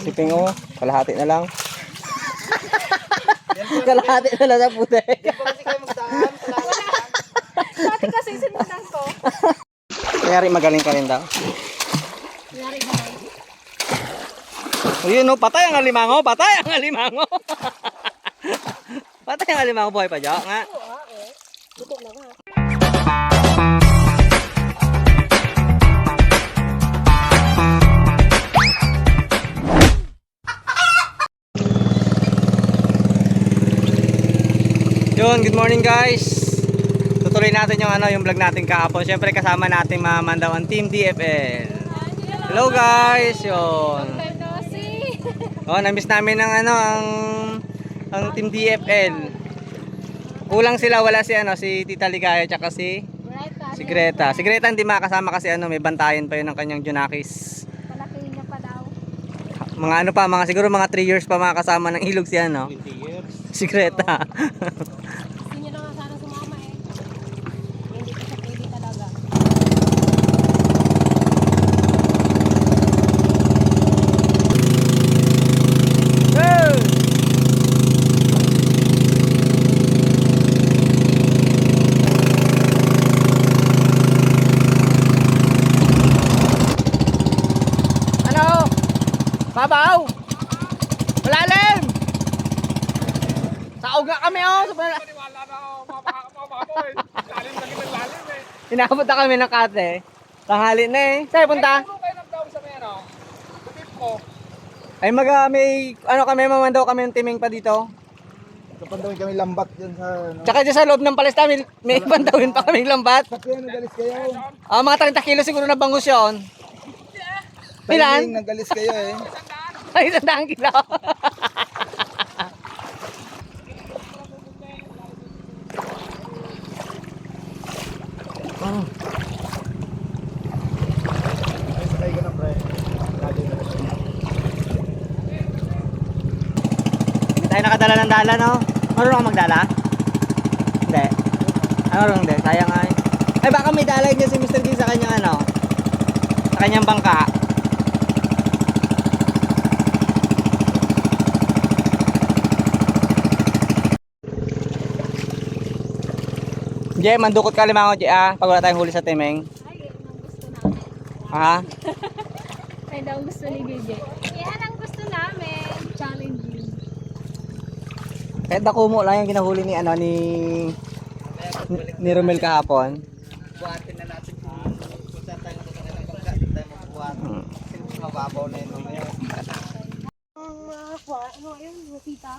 Si Pingo, kalahati na lang. kalahati na lang sa puti. Dati kasi sinundan ko. Kaya rin magaling ka rin daw. Nangyari ba? Ayun no, patay ang alimango, patay ang alimango. patay ang alimango, buhay pa dyan nga. Oo, ah, eh. Buto na nga. Yun, good morning guys. Tutuloy natin yung ano, yung vlog natin kahapon. Siyempre kasama natin mga Mandawan Team DFL. Hello guys, yun. Na. Oh, na-miss namin ng ano ang ang Team DFL. Kulang sila, wala si ano, si Tita Ligaya tsaka si si Greta. Si Greta hindi makasama kasi ano, may bantayan pa yun ng kanyang Junakis. Malaki niya pa daw. Mga ano pa, mga siguro mga 3 years pa makakasama ng ilog si ano. Si Greta. Gusto niya na nga sana sumama eh. Hindi ko siya pwede talaga. Ano? Babaw! Malalim! Saog nga kami oh! Sa pala- Inabot na kami ng kate. Tanghali na eh. Saan punta? Ay mag ah, may ano kami mamandaw kami ng timing pa dito. Kapandawin kami lambat dyan sa... Ano. Tsaka dyan sa loob ng palesta may, may bandawin pa kaming lambat. Sakyan, nagalis kayo. Ah, mga 30 kilo siguro na bangus yun. Ilan? Timing, nagalis kayo eh. Ay, isang kilo. oh. Tayo nakadala ng dala, no? Marunong ka magdala? Hindi. Ano marunong hindi? Sayang ay. Ay, baka may dalay niya si Mr. G sa kanyang ano? Sa kanyang bangka. Jay, mandukot ka limango, Jay, ah. Pag wala tayong huli sa timeng. Ay, gusto namin. Ha? Ay, daw gusto ni Gigi. Yan ang gusto namin. Challenging. Kahit nakumo lang yung ginahuli ni ano ni ni, ni Romel kahapon. Buhatin na natin kung kung saan tayo nakakita ng tayo magbuhat. Hmm. Kasi mababaw na yun mamaya. Ang mga kwa, ano yun, makita?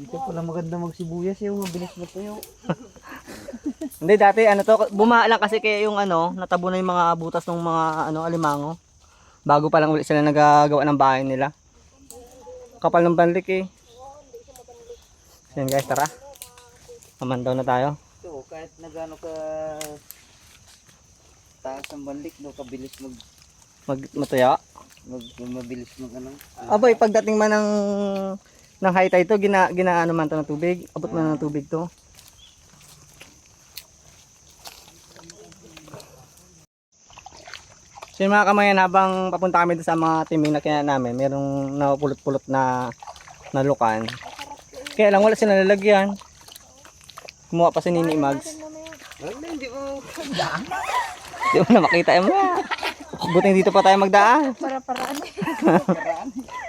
Dito pala maganda magsibuyas yung mabilis na tuyo. Hindi dati ano to, bumaha lang kasi kaya yung ano, natabo na yung mga butas ng mga ano alimango. Bago pa lang ulit sila nagagawa ng bahay nila. Kapal ng banlik eh. Yan guys, tara. Mamandaw na tayo. So, kahit nagano ka taas ng banlik, no, kabilis mag, Mag matuya. mag mabilis mag ano. Aboy, pagdating man ng ng high tide to, gina, ginaano man to ng tubig. Abot man ng tubig to. So yung mga kamayan, habang papunta kami sa mga timing na kina namin, merong napulot-pulot na nalukan. Kaya lang wala sila nalagyan. Kumuha pa si Nini Mags. Hindi mo. Di mo na makita yung mga. Buting dito pa tayo magdaan. Para-paraan.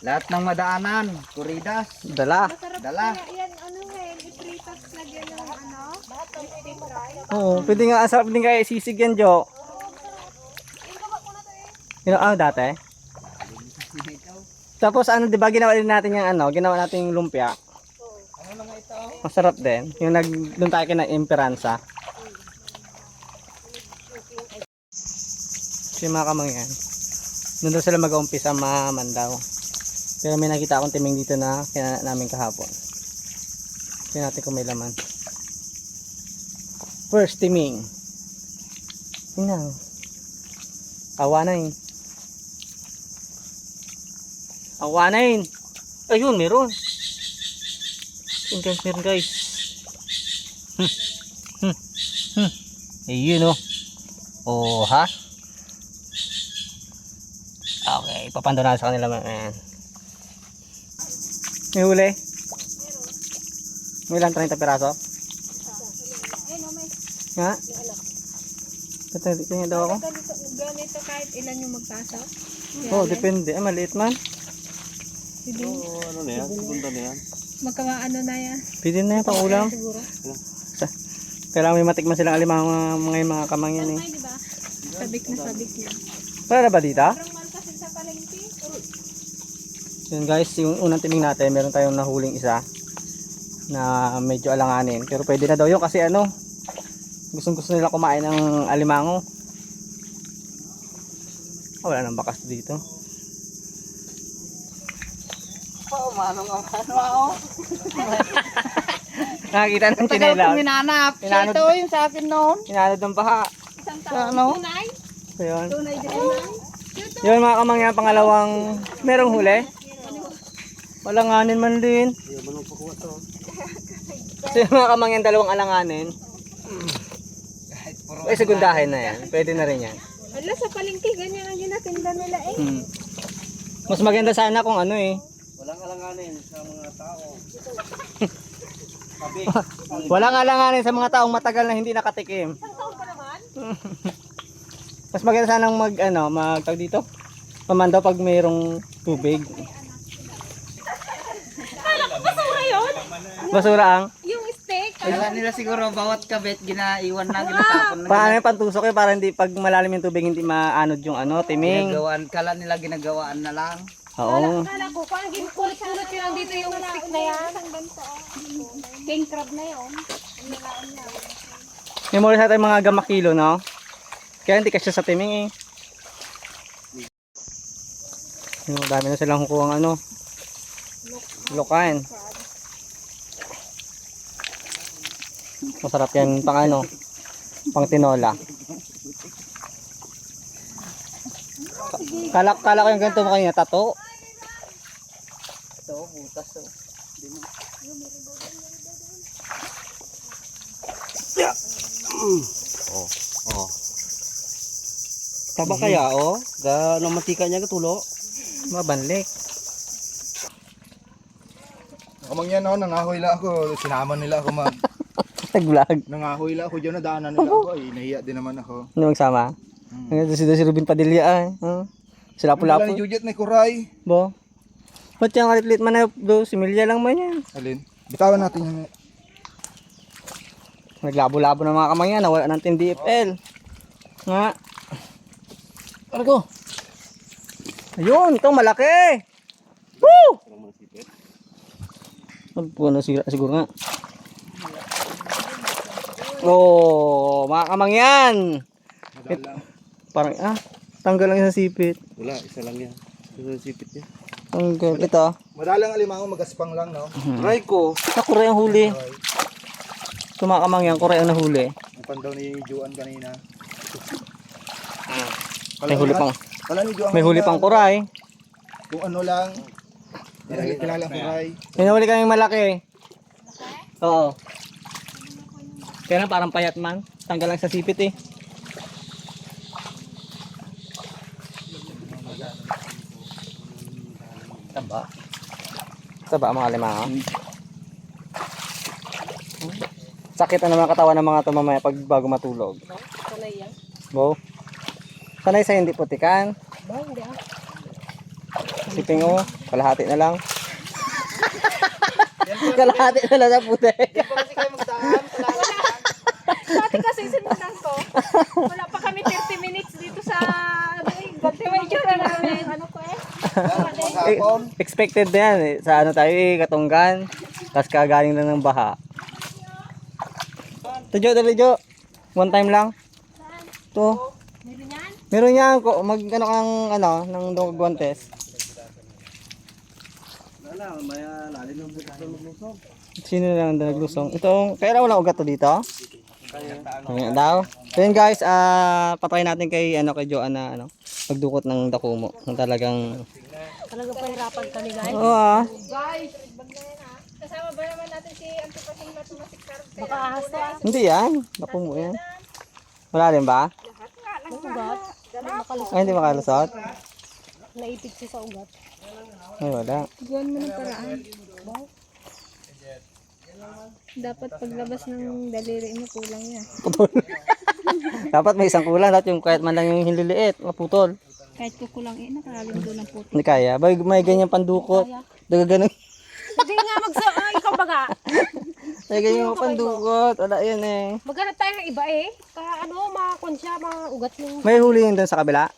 Lahat ng madaanan, kuridas, Dala. Masarap Dala. kaya yan, ano eh, ipritas lagyan ng ano, deep fry. Oo, pwede nga, ang sarap din kaya sisig yan, Jo. Yun, ah, dati. Tapos ano, 'di ba ginawa din natin yung ano, ginawa natin yung lumpia. Ano na nga ito? Masarap din. Yung nag doon tayo kina Imperanza. Si mga kamangyan. Doon daw sila mag-uumpisa mamandaw. Pero may nakita akong timing dito na kina namin kahapon. Tingnan natin kung may laman. First timing. Tingnan. Awanin. Awanin. Ayun, meron. Ayun guys, meron guys. Hmm. Hmm. Hmm. Ayun oh. Oh, ha? Okay, papando na sa kanila mga yan. May huli? May ilang 30 piraso? Nga? Ito, tingin daw ako. ganito, kahit ilan yung magpasok. Oo, oh, depende. Ay, maliit man. Hindi. ano na yan? Punta na yan? Magkawa ano na yan. Pwede na yan pang ulam. Siguro. Kailangan may matikman silang alimang mga, mga, mga kamangyan eh. Sabik na sabik na. Na ba dito? Parang mahal kasi sa palengke. Yun guys, yung unang timing natin, meron tayong nahuling isa na medyo alanganin. Pero pwede na daw yun kasi ano, gustong gusto nila kumain ng alimango. Ah, wala nang bakas dito. Oo, manong ano ako. Nakakita ng chinela. hinanap. Hinanap- Ito yung sa akin noon. Inanod ng baha. Isang Sa taon. ano? Tunay? So yun. Tunay din. Yun mga kamangyan, pangalawang merong huli. Alanganin man din. Ayaw manong pakuha to. Yung mga kamangyan, dalawang alanganin. Kahit puro. Eh, segundahin na yan. Pwede na rin yan. Ala, sa palengke, ganyan ang ginatinda nila eh. Hmm. Mas maganda sana kung ano eh. Walang alanganin sa mga tao. Sabi. Walang alanganin sa mga taong matagal na hindi nakatikim. Isang taon pa naman? Mas maganda sanang mag ano, mag dito. Pamando pag mayroong tubig. Basura yun? Basura ang. Yung steak? Kala nila siguro bawat kabit ginaiwan na ginatapon na. Paano yung pantusok eh para hindi pag malalim yung tubig hindi maanod yung ano, timing. Ginagawaan, kala nila ginagawaan na lang. Oo. Kala ko, parang ginukulit-kulit yun lang dito yung stick na yan. King crab na yun. Mula sa tayong mga gamakilo, no? Kaya hindi kasi sa timing eh. Yung dami na silang kukuha ano. Lokan. Masarap yan pang ano. Pang tinola. Kala, kala ko yung ganito mo kanina, tato. Ito, butas to. Oh, oh. Taba kaya oh, ga no matika niya gatulo. Mabanlik. Kamang yan oh, nangahoy lang ako. Sinama nila ako mag... Nag-vlog. Nangahoy lang ako dyan, nadaanan nila ako. Ay, nahiya din naman ako. Ano magsama? Hmm. Si, si Ruben Padilla ay. Oh. Sila Wala pula ni Jujet na kuray. Bo. Ba't yung kalit man na do? Si Milya lang man yan. Alin? Bitawan natin yung... Naglabo-labo ng mga kamangyan. Nawala ng team DFL. Nga. Ano ko? Ayun, ito malaki. Woo! Ano po na sira siguro nga. Oh, mga kamangyan. Madalang. Parang ah, tanggal lang sa sipit. Wala, isa lang yan. Ito yung sipit niya. Tanggal. Ito. Madalang alimango, magaspang lang, no? Try ko. Nakura yung huli. Ito mga kamangyan, kura yung nahuli. ang pandaw ni Juan kanina. May huli pang, Kala ni Juan may huli pang kuray. Kung ano lang. Hindi kilala ang kuray. May nahuli kaming malaki. Oo. Kaya na parang payat man. Tanggal lang sa sipit eh. Taba. Taba mga lima ha? Sakit na naman katawan ng mga to mamaya pag bago matulog. Tunay yan. Bo. Sanay sa hindi putikan. Ba, hindi ah. Siping oh, kalahati na lang. kalahati na lang sa putik. Kasi kayo magdaan. Dati kasi sinunan ko, wala pa kami 30 minutes dito sa... May tsura namin. Ano ko eh? Maghapon. Expected na yan eh. Sa ano tayo eh, katunggan. Tapos kagaling lang ng baha. Ito Jo, dali Jo. One time lang. Ito. Meron yan? Meron yan. ko- Mag ano kang ano, ng dog guantes. Ng ng. Sino na lang naglusong? Ito, kaya wala ugat to dito? Kaya daw. So yun guys, ah patry natin kay ano kay Joanna na ano, magdukot ng dakumo. Ng talagang Talaga pahirapan kami guys. Oo ah. Guys. Kasama ba naman natin si Antipasing na tumasik Baka ahas. Hindi yan. Dakumo yan. Wala rin ba? Ugat. Ay, hindi makalusot. naipit siya sa ugat. Ay, wala. Buwan mo ng paraan. Dapat paglabas ng daliri mo, kulang yan. Dapat may isang kulang. Dapat yung kahit man lang yung hililiit. Maputol. Kahit kukulang eh, nakalalim doon ang puto. Hindi kaya. Bay, may ganyan pandukot. Daga ganun. Hindi nga magsa... Ay, ikaw baga. May ganyan yung pandukot. Wala yan eh. Maghanap tayo ng iba eh. Kaya ano, makakon siya, mga ugat yung... May huli yun doon sa kabila.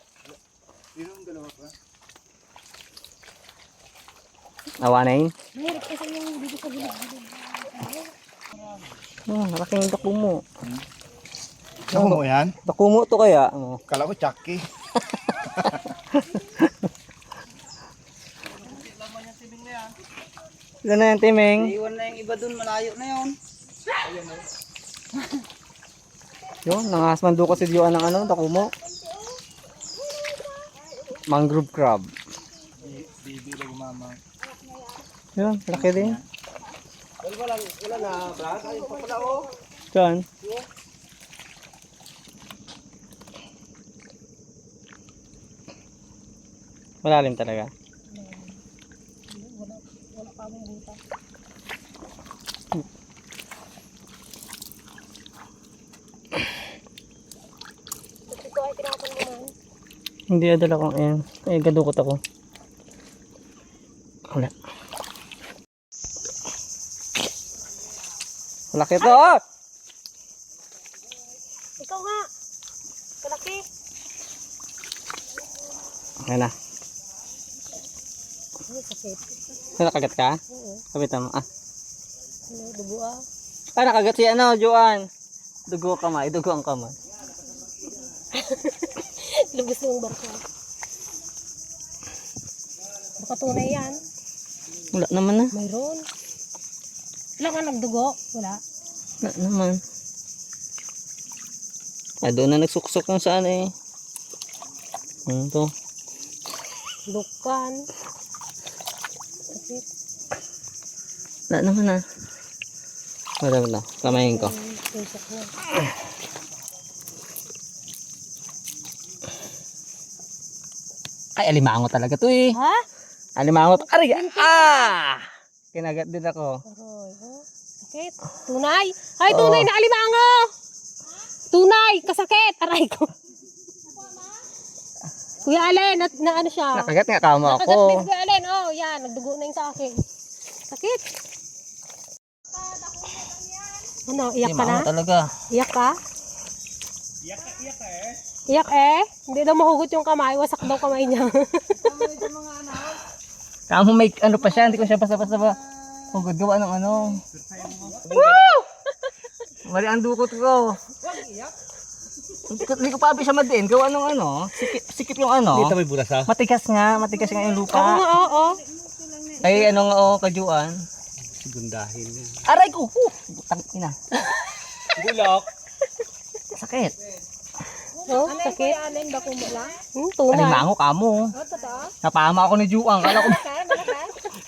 Awa na yun. Mahirap kasi yung dito sa gilid. Oh, malaking dakumo. Ano mo yan? Dakumo to kaya. Oh. Kala ko Chucky. Ilan na yan, Timeng? Iwan na yung iba dun, malayo na yun. Yun, nangasman doon kasi diyan ng ano, dakumo. Mangrove crab. Yun, laki din. Wala, wala na, Brad. Ayun pa pala, oh. Diyan. Malalim talaga. Ay tinapon mo man. Hindi adala ko ayan. Eh, gadukot ako. Malaki to! Oh! Ikaw nga. Kalaki. Ayan na. Ano, sakit. Ay, nakagat ka? Oo. Kapitan mo. Ah. Ano, dugo ah. Ah, nakagat si ano, Joan. Dugo kamay, dugo ang kamay. Lubos na yung barko. Baka tunay yan. Wala naman na. Mayroon. Wala nga nagdugo. Wala. Wala naman. Ah, doon na nagsuksok ng saan eh. Ano to? Lukan. Sakit. Wala naman na. Wala, wala. Kamayin ko. Na. Ay, alimango talaga to eh. Ha? Alimango to. Aray! Ah! Kinagat din ako. Sakit. Tunay. Ay, tunay na alimango. Tunay. Kasakit. Aray ko. Kuya Allen, na, na ano siya? Nakagat nga kamo Nakagat din ako. Kuya Allen. Oh, yan. Nagdugo na yung sa akin. Sakit. Ano, iyak ka na? Talaga. Iyak ka? Iyak iyak eh. Iyak eh? Hindi daw mahugot yung kamay. Wasak daw kamay niya. Kamo may ano pa siya. Hindi ko siya basta-basta ba. Hugod gawa ng ano. Woo! Mali ang dukot ko. Hindi ko, hindi ko pa siya madiin. Gawa ng ano. Sikip, sikip yung ano. may bulas, ha? Matigas nga. Matigas nga yung Oo lupa. nga, oo. oo. Ay ano nga oh, kajuan. Sigundahin niya. Aray ko. Uh, butang ina. Bulok. Sakit. Oh, sakit. Allen, bako mo lang? Hmm, tunay. Alimango kamo. Oh, totoo? Napama ako ni Juang. Kala ko Kaya?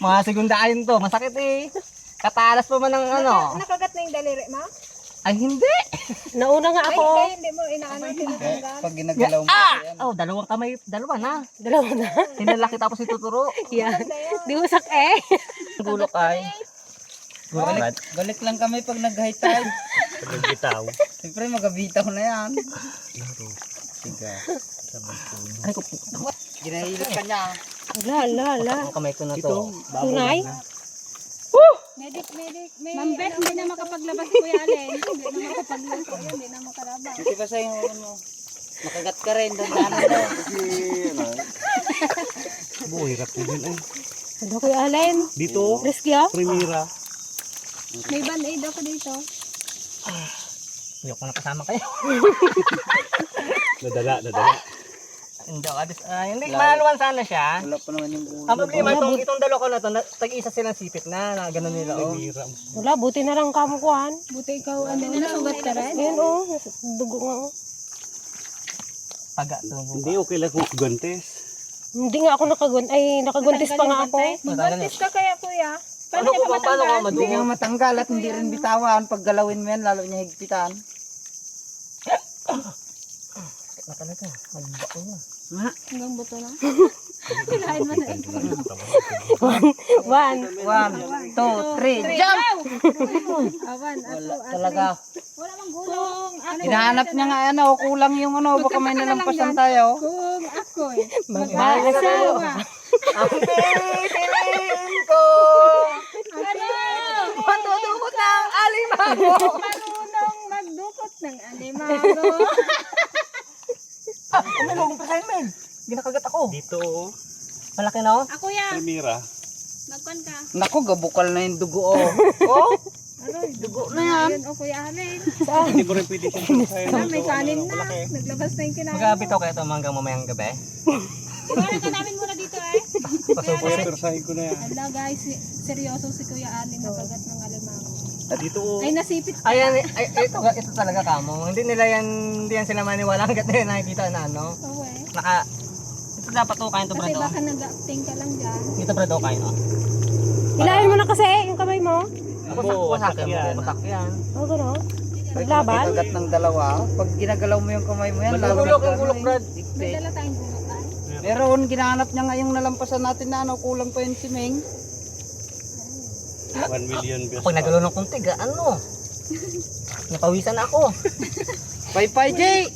Mga segundahin to. Masakit eh. Katalas pa man ng ano. Nakagat na yung daliri, ma? Ay hindi. Nauna nga ako. hindi mo inaano tinatanggal. Pag ginagalaw mo, Ah! Oh, dalawang kamay. Dalawa na. Dalawa na. Hinalaki tapos ituturo. Yan. Di usak eh. Ang gulok ay. Gulok agad. balik lang kami pag nag-high tide. Nagbitaw. Siyempre, magabitaw na yan. Siga. Ay ko. Ginahilot ka niya. Wala, wala, wala. Ang kamay ko na to. Tunay? Medic, medic, may... Ma'am Beth, hindi na makapaglabas si Kuya Allen. Hindi na makapagluto yun, hindi na makarabas. Kasi ba sa'yo, ano, makagat ka rin, dandanan mo. Buhirap din yun eh. Ano kuya Allen? Dito. Risky ah? Primera. May band-aid ako dito. Hindi ako nakasama kayo. Nadala, nadala. Hindi ako. adis- ah, hindi. Maluwan sana siya. Wala pa naman yung ulo. Ang problema, itong, itong dalawa ko na to, na- tag-isa silang sipit na, na gano'n nila, oh. Wala, buti na lang kamukuhan. Buti ikaw, ano, nasugat ka rin. Ayan oh, dugo nga oh. Paga to. Hindi, okay lang kung gantes. Hindi nga ako nakagun ay nakaguntis pa nga ako. Buntis ka kaya, Kuya. Ano ko ba, paano ka Hindi nga matanggal at hindi rin bitawan. Pag galawin mo yan, lalo niya higpitan. Na talaga, magbako na. Hanggang buto na. Kinain mo na ito. One. One, two, three, jump! Awan, ako. Talaga. Wala mang gulong. Ano, Hinahanap niya nga ano, kulang yung ano, baka may nalampasan tayo. kung ako eh. Mag-asawa. Ang pipiliin ko! Ano? Matutukot ng alimango! Marunong magdukot ng alimango. Ah, may magumpasahin, men. Ginakagat ako. Dito, Malaki na, oh. Ako yan. Primera. Magkwan ka. Naku, gabukal na yung dugo, oh. oh, Aroy, dugo na yan. Ayun, o Kuya Alin. Hindi mo rin pwede siyang Ah, may kanin na. Naglabas na yung kinain. Magkabitaw kayo ito hanggang mamayang gabi. Iwanan ka namin muna dito eh. Pasupos. Persahin ko na yan. Hala guys, seryoso si Kuya Alin na kagat ng alimango. Dito, oh. Ay, nasipit Ayan, ay, ito, ito talaga kamo. Hindi nila yan, hindi yan sila maniwala hanggat na yan nakikita na ano. Oo eh. Naka, ito dapat to kain to Kasi brado. baka nag-acting ka lang dyan. Dito brado kain oh. Hilahin mo na kasi yung kamay mo. Ako sa wasak yan. Wasak yan. O, gano'n. Maglaban? Kagat ng dalawa. Pag ginagalaw mo yung kamay mo yan, lalo Gulok yung gulok brad. May dala tayong gulok ay. Meron, ginahanap niya nga yung nalampasan natin na ano, kulang pa yun si Meng. 1 million views. Pag nagalo ng kunti, ga, ano? Napawisan ako. Paypay, Jay!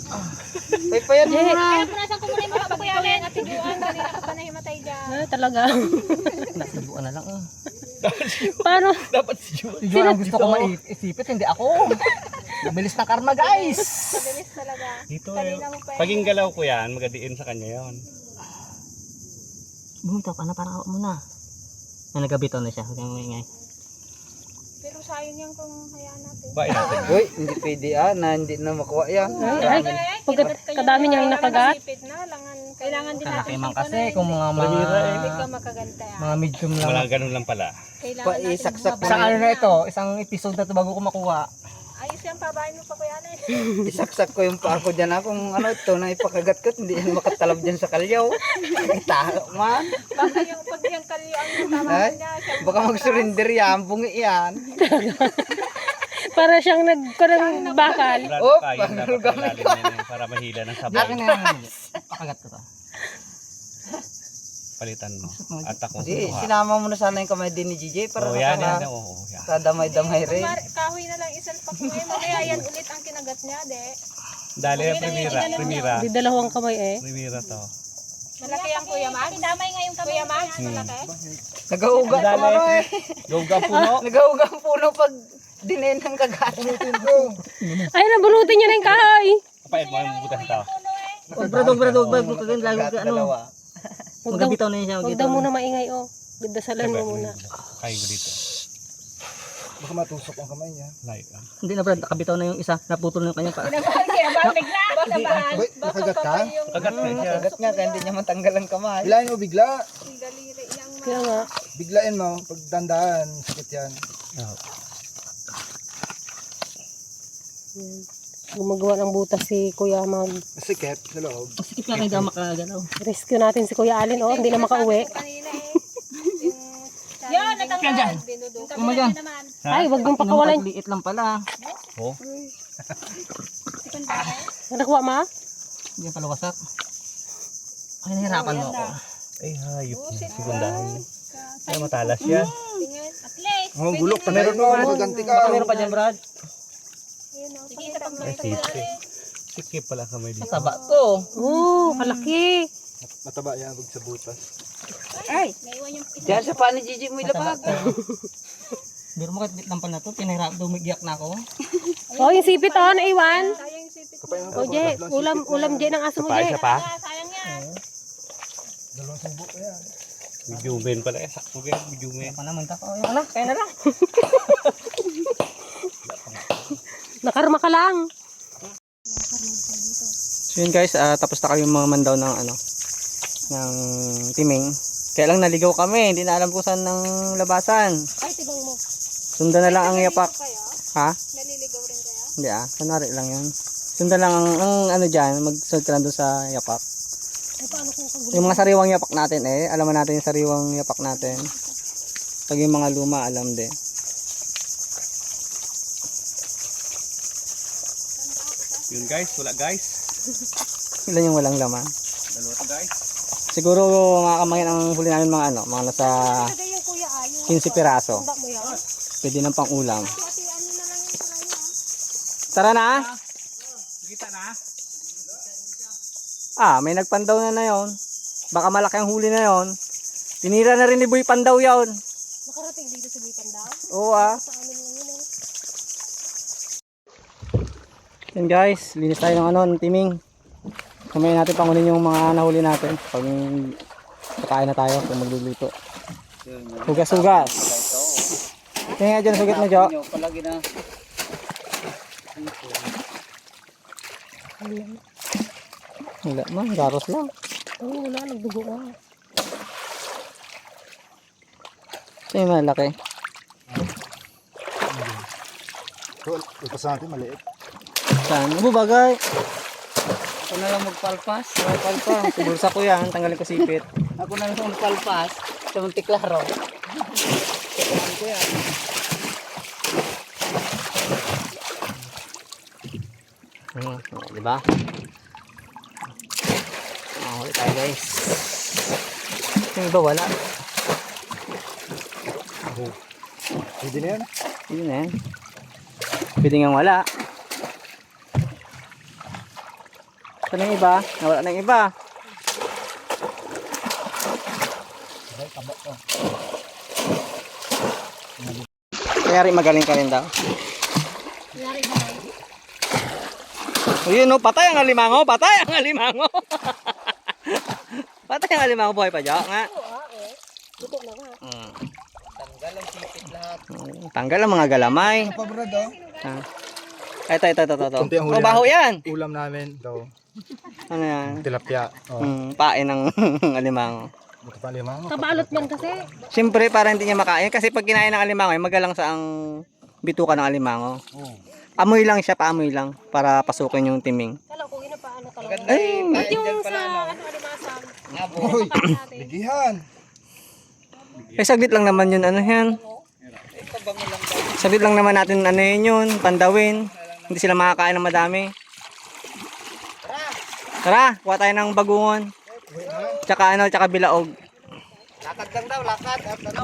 Paypayan mo na! Kaya punasan ko muna yung mga Kuya Alin at tiguan. Kanina ka pa nahimatay dyan. Ah, talaga. Nasibuan na lang oh. Paano? Dapat si Juan. Si Joan ang gusto ko maisipit, hindi ako. Mabilis na karma guys. Mabilis talaga. Dito, pa. paging galaw ko yan, magadiin sa kanya yon. Bumitaw ka na para ako muna. Na nagabito na siya. Huwag kang maingay. Sayang yan kung hayaan natin. Bain natin. Uy, hindi pwede ah, na hindi na makuha yan. Ay, pag kadami niyang nakagat. Langan, kailangan din Kalaki natin man yung kasi kung mga mga Hindi ka makaganta. ah. mga medium Wala lang. ganun lang pala. Kailangan Pa, natin isaksak bumaba. Isang ano na ito, isang episode na ito bago ko makuha. Ayos yan, pabahin mo pa kuya Alin. Isaksak ko yung paa ko dyan kung ano ito na ipakagat ko, hindi yan makatalab dyan sa kalyaw. Taho man. Baka yung pag yung kalyo ang tama Ay, niya. Baka mag-surrender yan, bungi yan. Para siyang nagkurang bakal. Oh, eh, para mahila ng sabay. Akin na yan. Pakagat ko to. Palitan mo. At ako kuha. sinama mo na sana yung kamay din ni GJ para Oh, yan, yan. Oo, oh, yan. kadamay-damay rin. Kahoy na lang isalpak mo ngayon. Mamaya yan ulit ang kinagat niya, de. Dali, primira, primira. Di dalawang kamay eh. Primira to. Malaki ang kuya Max. Damay nga yung Kuya Max, malaki. Nagahuga pa Dali. mo eh. Gawgang puno. Nagahuga ang puno pag dinin ng kagat. Ay, nabunutin niya na yung kahoy. Kapait mo yung butas to. Huwag brado, brado, huwag brado. Kaganda lagi ka ano. Huwag daw, Magabitaw na yun siya. huwag daw na. muna maingay oh. Dasalan mo muna. Kain ko dito. Baka matusok ang kamay niya. Like, ah. Hindi na brad, nakabitaw na yung isa. Naputol na yung kanya pa. Kaya ba bigla? Baka bahal. Uy, nakagat ka? Kagat na siya. Kagat nga, kaya hindi niya matanggal ang kamay. Hilahin mo bigla. Daliri niyang ma- Kaya nga. Biglain mo. Pag dandaan, sakit yan. Oh. Gumagawa ng butas si Kuya mag Sikit sa loob. Sikip kayo daw makagalaw. rescue natin si Kuya Alin oh. Hindi na makauwi. eh. Yan, natanggal. Kumagan. naman. Ay, wag mong pakawalan. Liit lang pala. Oh. Nakuha ma? Hindi pala wasak. Ay, nahirapan mo ako. Ay, hayop niya. Sigundahan niya. Ay, matalas yan. Tingin. At least. Oh, bulok. Meron. Baka meron pa dyan, Brad. Ay, sikip. Sikip pala kamay dito. Masaba to. Oo, kalaki. Mataba yan pag sa butas. Naiwan yung isa. Diyan sa paa ni GJ mo ilabag. Biro mo kahit lang pa na to. Pinahirap, dumigiyak na ako. Oh, yung sipit oh, naiwan. Oh, Je, ulam, ulam Je ng aso mo, Je. isa pa. Ah, sayang yan. Dalawang subo pa yan. Bijumen pala. Eh, sakto kayo. Bijumen. Ako naman tako. Ayun na, kaya na lang. Nakarma ka lang. So yun guys, ah, tapos na kami mga mandaw ng ano, ng timing. Kaya lang naligaw kami, hindi na alam kung saan ng labasan. Ay, tibang mo. Sundan na lang ang yapak. Kayo? Ha? Naliligaw rin kayo? Hindi ah, kunwari lang yun. Sundan lang ang, ang ano dyan, mag-sunod ka lang doon sa yapak. Yung mga sariwang yapak natin eh, alam mo natin yung sariwang yapak natin. Pag yung mga luma, alam din. Yun guys, wala guys. Ilan yung walang laman? Siguro mga kamangyan ang huli namin mga ano, mga nasa 15 piraso. Pwede ng pang ulam. Tara na. Kita na. Ah, may nagpandaw na na yon. Baka malaki ang huli na yon. Tinira na rin ni Boy Pandaw yon. Nakarating dito sa Bipan daw. Oo ah. Yan guys, linis tayo ng ano, ng timing. Kumain natin pangunin yung mga nahuli natin. Pag kakain na tayo, kung magluluto. Hugas-hugas. Tingnan nga dyan, sugat mo, Jo. Palagi na. Wala man, garos lang. Oo, wala, nagdugo ka. Ito yung malaki. So, ito sa atin maliit. Saan? Ano bagay? Ako na lang magpalpas. Kapal pa. Bulsa ko yan, tanggalin ko sipit. Ako na lang magpalpas. Sa Montiklaro. Kailangan ko yan. Hmm, oh, di ba? Ah, huli tayo guys. Yung iba wala. Pwede na yan. Yun na yan. Pwede nga wala. Saan yung iba? Nawala na yung iba. Kaya rin magaling ka rin daw. O yun no, patay ang alimango, patay ang alimango. patay ang alimango buhay pa dyan nga. Na. Mm. Tanggal ang sipit lahat. Mm, Tanggal ang mga galamay. Pa bro daw. Ah. Ito, ito, ito, ito. ito. Oh, baho yan. Ulam namin daw. Ano yan? Tilapia. Oh. Mm, pain ng alimango. Buto pa lima. Kabalot man kasi. Siyempre, para hindi niya makain. Kasi pag kinain ng alimango, ay magalang sa ang bituka ng alimango. Oh. Amoy lang siya, paamoy lang. Para pasukin yung timing. Kala ko ina pa ano talaga. Yung Ba't kain yung sa pala, no? ano alimasag? Ngabo. Hoy! Ligihan! Eh, saglit lang naman yun. Ano yan? Saglit lang naman natin ano yun yun. Pandawin. Hindi sila makakain ng madami. Tara, kuha tayo ng bagungon. Tsaka ano, tsaka bilaog. Lakad lang daw, lakad. At ano?